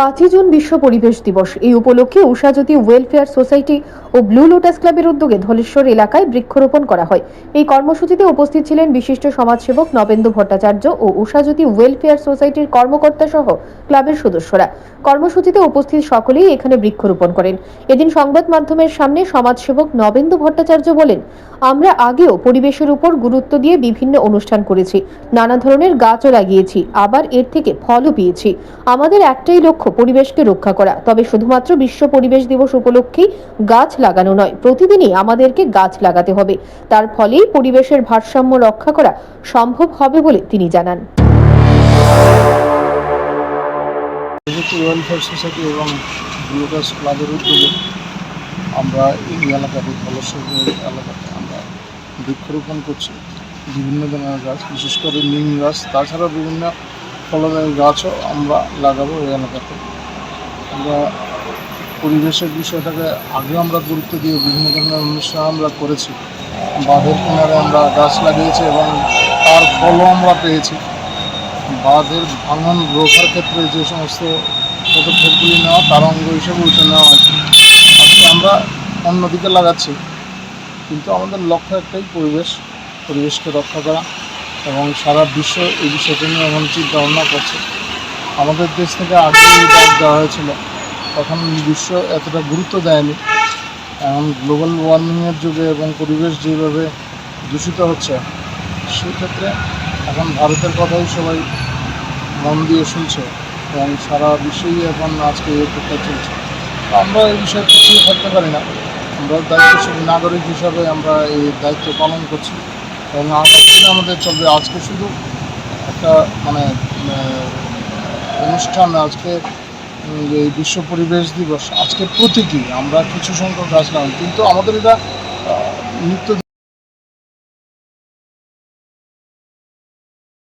পাঁচই জুন বিশ্ব পরিবেশ দিবস। এই উপলক্ষে উষাজ্যোতি ওয়েলফেয়ার সোসাইটি ও ব্লু লোটাস ক্লাবের উদ্যোগে ধলেশ্বর এলাকায় বৃক্ষরোপণ করা হয়। এই কর্মসূচিতে উপস্থিত ছিলেন বিশিষ্ট সমাজসেবক নবেন্দু ভট্টাচার্য ও উষাজ্যোতি ওয়েলফেয়ার সোসাইটির কর্মকর্তা সহ ক্লাবের সদস্যরা। কর্মসূচিতে উপস্থিত সকলেই এখানে বৃক্ষরোপণ করেন। এদিন সংবাদ মাধ্যমের সামনে সমাজসেবক নবেন্দু ভট্টাচার্য বলেন, আমরা আগেও পরিবেশের উপর গুরুত্ব দিয়ে বিভিন্ন অনুষ্ঠান করেছি। নানা ধরনের গাছও লাগিয়েছি। আবার এর থেকে ফলও পেয়েছি। আমাদের একটাই লক্ষ্য পরিবেশকে রক্ষা করা। তবে শুধুমাত্র বিশ্ব পরিবেশ দিবস উপলক্ষেই গাছ লাগানো নয়, প্রতিদিনই আমাদেরকে গাছ লাগাতে হবে। তার ফলেই পরিবেশের ভারসাম্য রক্ষা করা সম্ভব হবে বলে তিনি জানান। আমরা এই এলাকাতে এলাকাতে আমরা বৃক্ষরোপণ করছি। বিভিন্ন ধরনের গাছ, বিশেষ করে নিম গাছ তাছাড়া বিভিন্ন ফলনের গাছও আমরা লাগাবো, এই এলাকাতে। আমরা পরিবেশের বিষয়টাকে আগে আমরা গুরুত্ব দিয়ে বিভিন্ন ধরনের অনুষ্ঠান আমরা করেছি। বাঁধের কিনারে আমরা গাছ লাগিয়েছি এবং তার ফলও আমরা পেয়েছি। বাঁধের ভাঙন রোখার ক্ষেত্রে যে সমস্ত পদক্ষেপগুলি নেওয়া, তার অঙ্গ হিসেবে উঠে নেওয়া হয়েছে। আজকে আমরা অন্যদিকে লাগাচ্ছি। কিন্তু আমাদের লক্ষ্য একটাই, পরিবেশ। পরিবেশকে রক্ষা করা। এবং সারা বিশ্ব এই বিষয়টি নিয়ে এমন চিন্তা ভাবনা করছে। আমাদের দেশ থেকে আগে ডাক দেওয়া হয়েছিল, তখন বিশ্ব এতটা গুরুত্ব দেয়নি। এখন গ্লোবাল ওয়ার্মিংয়ের যুগে এবং পরিবেশ যেভাবে দূষিত হচ্ছে, সেক্ষেত্রে এখন ভারতের কথাই সবাই মন দিয়ে শুনছে এবং সারা বিশ্বেই এখন আজকে এই প্রকার চলছে। আমরা এই বিষয়ে পিছিয়ে থাকতে পারি না। আমরা দায়িত্বশীল নাগরিক হিসাবে আমরা এই দায়িত্ব পালন করছি। এবং আগামী আমাদের চলবে, আজকে শুধু একটা মানে অনুষ্ঠান, আজকে এই বিশ্ব পরিবেশ দিবস আজকে প্রতীকী, আমরা কিছু সংখ্যক গাছ কিন্তু আমাদের এটা নিত্য